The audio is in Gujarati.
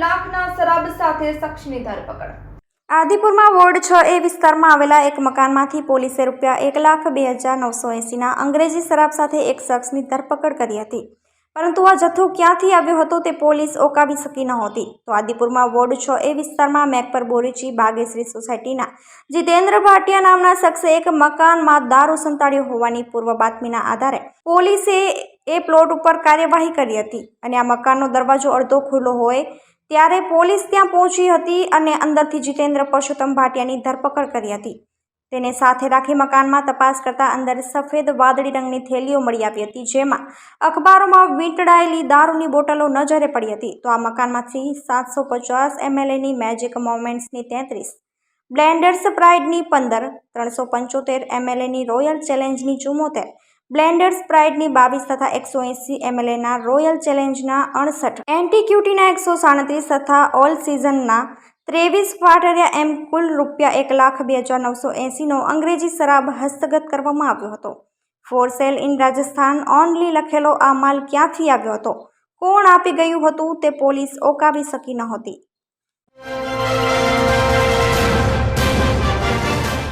લાખના શરાબ સાથે શખ્સની ધરપકડ. આદિપુરમાં વોર્ડ છ એ વિસ્તારમાં આવેલા એક મકાનમાંથી પોલીસે રૂપિયા એક લાખ બે હજાર નવસો એંસીના અંગ્રેજી શરાબ સાથે એક શખ્સની ધરપકડ કરી હતી. પરંતુ આ જથ્થો ક્યાંથી આવ્યો હતો તે પોલીસ ઓકાવી શકી નહોતી તો આદિપુરમાં વોર્ડ છ એ વિસ્તારમાં મેકપર બોરીચી બાગેશ્રી સોસાયટીના જીતેન્દ્ર ભાટિયા નામના શખ્સે એક મકાનમાં દારૂ સંતાડ્યો હોવાની પૂર્વ બાતમીના આધારે પોલીસે એ પ્લોટ ઉપર કાર્યવાહી કરી હતી. અને આ મકાનનો દરવાજો અડધો ખુલ્લો હોય ત્યારે પોલીસ ત્યાં પહોંચી હતી અને અંદરથી જીતેન્દ્ર પરસોત્તમ ભાટિયાની ધરપકડ કરી હતી. તેને સાથે રાખી મકાનમાં તપાસ કરતા અંદર સફેદ વાદળી રંગની થેલીઓ મળી આવી હતી, જેમાં અખબારોમાં વીંટળાયેલી દારૂની બોટલો નજરે પડી હતી. તો આ મકાનમાંથી સાતસો પચાસ એમએલએની મેજિક મોમેન્ટ્સની તેત્રીસ, બ્લેન્ડર્સ પ્રાઇડની પંદર, ત્રણસો પંચોતેર એમએલએની રોયલ ચેલેન્જની ચુમ્મોતેર બ્લેન્ડર્સ સ્પ્રાઇટની બાવીસ તથા એકસો એંસી એમએલએના રોયલ ચેલેન્જના અડસઠ. એન્ટીક્યુટીના એકસો સાડત્રીસ તથા ઓલ સિઝનના ત્રેવીસ ફાટરિયા એમ કુલ રૂપિયા એક લાખ બે હજાર નવસો એંસીનો અંગ્રેજી શરાબ હસ્તગત કરવામાં આવ્યો હતો. For sale in Rajasthan only લખેલો આ માલ ક્યાંથી આવ્યો હતો? કોણ આપી ગયું હતું તે પોલીસ ઓકાવી શકી નહોતી.